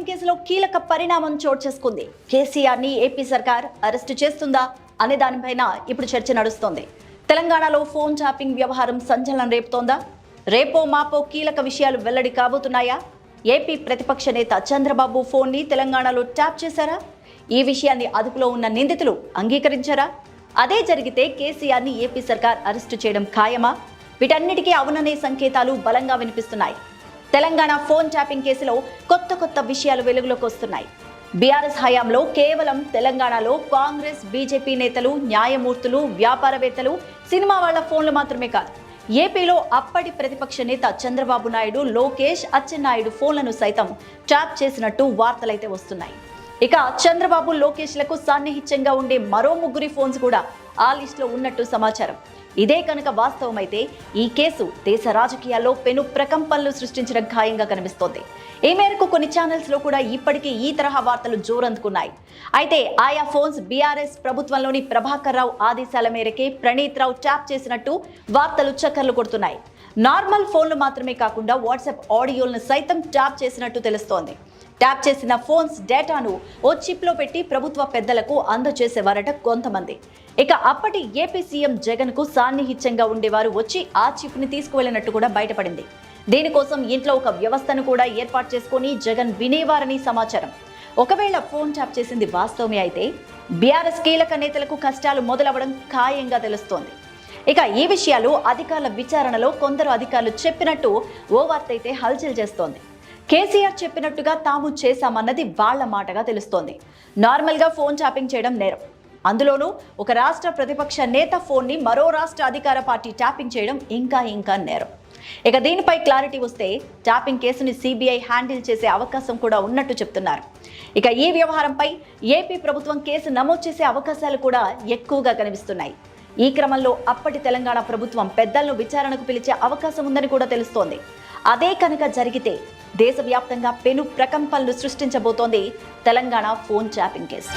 Kidnapping కేసులో కీలక పరిణామం చోటు చేసుకుంది. కేసీఆర్ని ఏపీ సర్కార్ అరెస్టు చేస్తుందా అనే దానిపైన ఇప్పుడు చర్చ నడుస్తోంది. తెలంగాణలో ఫోన్ ట్యాపింగ్ వ్యవహారం సంచలనం రేపుతోందా? రేపో మాపో కీలక విషయాలు వెల్లడి కాబోతున్నాయా? ఏపీ ప్రతిపక్ష నేత చంద్రబాబు ఫోన్ని తెలంగాణలో ట్యాప్ చేశారా? ఈ విషయాన్ని అదుపులో ఉన్న నిందితులు అంగీకరించారా? అదే జరిగితే కేసీఆర్ని ఏపీ సర్కార్ అరెస్టు చేయడం ఖాయమా? వీటన్నిటికీ అవుననే సంకేతాలు బలంగా వినిపిస్తున్నాయి. తెలంగాణ ఫోన్ ట్యాపింగ్ కేసులో కొత్త కొత్త విషయాలు వెలుగులోకి వస్తున్నాయి. బీఆర్ఎస్ హయాంలో కేవలం తెలంగాణలో కాంగ్రెస్ బీజేపీ నేతలు న్యాయమూర్తులు వ్యాపారవేత్తలు సినిమా వాళ్ళ ఫోన్లు మాత్రమే కాదు. ఏపీలో అప్పటి ప్రతిపక్ష నేత చంద్రబాబు నాయుడు లోకేష్ అచ్చెన్నాయుడు ఫోన్లను సైతం ట్యాప్ చేసినట్టు వార్తలైతే వస్తున్నాయి. ఇక చంద్రబాబు లోకేష్లకు సాన్నిహిత్యంగా ఉండే మరో ముగ్గురి ఫోన్స్ కూడా ఆ లిస్టులో ఉన్నట్టు సమాచారం. ఇదే కనుక వాస్తవమైతే ఈ కేసు దేశ రాజకీయాల్లో పెను ప్రకంపనలు సృష్టించిన ఖాయంగా కనిపిస్తోంది. ఈ మేరకు కొన్ని ఛానల్స్లో కూడా ఇప్పటికే ఈ తరహా వార్తలు జోరందుకున్నాయి. అయితే ఆయా ఫోన్స్ బీఆర్ఎస్ ప్రభుత్వంలోని ప్రభాకర్ రావు ఆదేశాల మేరకే ప్రణీత్ రావు ట్యాప్ చేసినట్టు వార్తలు చక్కర్లు కొడుతున్నాయి. నార్మల్ ఫోన్లు మాత్రమే కాకుండా వాట్సాప్ ఆడియోలను సైతం ట్యాప్ చేసినట్టు తెలుస్తోంది. ట్యాప్ చేసిన ఫోన్స్ డేటాను ఓ చిప్లో పెట్టి ప్రభుత్వ పెద్దలకు అందజేసేవారట కొంతమంది. ఇక అప్పటి ఏపీ సీఎం జగన్కు సాన్నిహిత్యంగా ఉండేవారు వచ్చి ఆ చిప్ని తీసుకువెళ్ళినట్టు కూడా బయటపడింది. దీనికోసం ఇంట్లో ఒక వ్యవస్థను కూడా ఏర్పాటు చేసుకొని జగన్ వినేవారని సమాచారం. ఒకవేళ ఫోన్ ట్యాప్ చేసింది వాస్తవమే అయితే బీఆర్ఎస్ కీలక నేతలకు కష్టాలు మొదలవడం ఖాయంగా తెలుస్తోంది. ఇక ఈ విషయాలు అధికారుల విచారణలో కొందరు అధికారులు చెప్పినట్టు ఓ వార్త అయితే హల్చల్ చేస్తోంది. కేసీఆర్ చెప్పినట్టుగా తాము చేశామన్నది వాళ్ళ మాటగా తెలుస్తోంది. నార్మల్గా ఫోన్ ట్యాపింగ్ చేయడం నేరం. అందులోనూ ఒక రాష్ట్ర ప్రతిపక్ష నేత ఫోన్ని మరో రాష్ట్ర అధికార పార్టీ ట్యాపింగ్ చేయడం ఇంకా ఇంకా నేరం. ఇక దీనిపై క్లారిటీ వస్తే ట్యాపింగ్ కేసుని సిబిఐ హ్యాండిల్ చేసే అవకాశం కూడా ఉన్నట్టు చెప్తున్నారు. ఇక ఈ వ్యవహారంపై ఏపీ ప్రభుత్వం కేసు నమోదు చేసే అవకాశాలు కూడా ఎక్కువగా కనిపిస్తున్నాయి. ఈ క్రమంలో అప్పటి తెలంగాణ ప్రభుత్వం పెద్దలను విచారణకు పిలిచే అవకాశం ఉందని కూడా తెలుస్తోంది. అదే కనుక జరిగితే దేశవ్యాప్తంగా పెను ప్రకంపనలు సృష్టించబోతోంది తెలంగాణ ఫోన్ ట్యాపింగ్ కేసు.